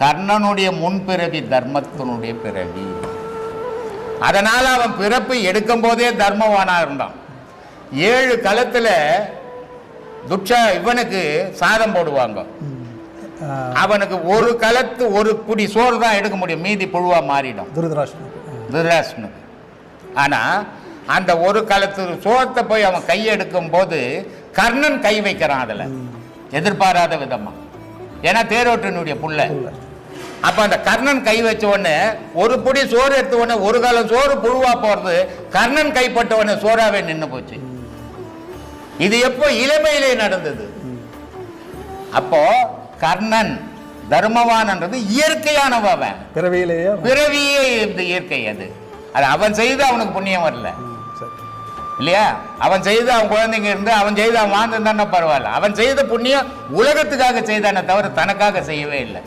கர்ணனுடைய முன்பிறவி தர்மத்தினுடைய பிறவி. அதனால அவன் பிறப்பு எடுக்கும் போதே தர்மவானா இருந்தான். ஏழு களத்துல துட்ச இவனுக்கு சாதம் போடுவாங்க. அவனுக்கு ஒரு களத்து ஒரு புடி சோறு தான் எடுக்க முடியும். மீதி புழுவா மாறிடும். துரிதராஷ்டிரனுக்கு. திருதராஷ்டனுக்கு ஆனா அந்த ஒரு களத்து சோத்தை போய் அவன் கையெடுக்கும் போது கர்ணன் கை வைக்கிறான் அதுல. எதிர்பாராத விதமா. ஏன்னா தேரோட்டனுடைய புள்ள அப்ப அந்த கர்ணன் கை வச்ச உடனே ஒரு புடி சோறு எடுத்த உடனே ஒரு காலம் சோறு புழுவா போறது கர்ணன் கைப்பட்ட உடனே சோறாவே நின்னு போச்சு. இது எப்போ இளமையிலே நடந்தது? அப்போ கர்ணன் தர்மவான்ன்றது இயற்கையானவன். பிறவியிலேயே. பிறவியே இந்த இயற்கை அது. அது அவன் செய்து அவனுக்கு புண்ணியம் வரல. இல்லையா? அவன் செய்த அவன் குழந்தைங்க இருந்து அவன் செய்து அவன் வாழ்ந்துருந்தானே பரவாயில்ல. அவன் செய்த புண்ணியம் உலகத்துக்காக செய்தானே தவிர தனக்காக செய்யவே இல்லை.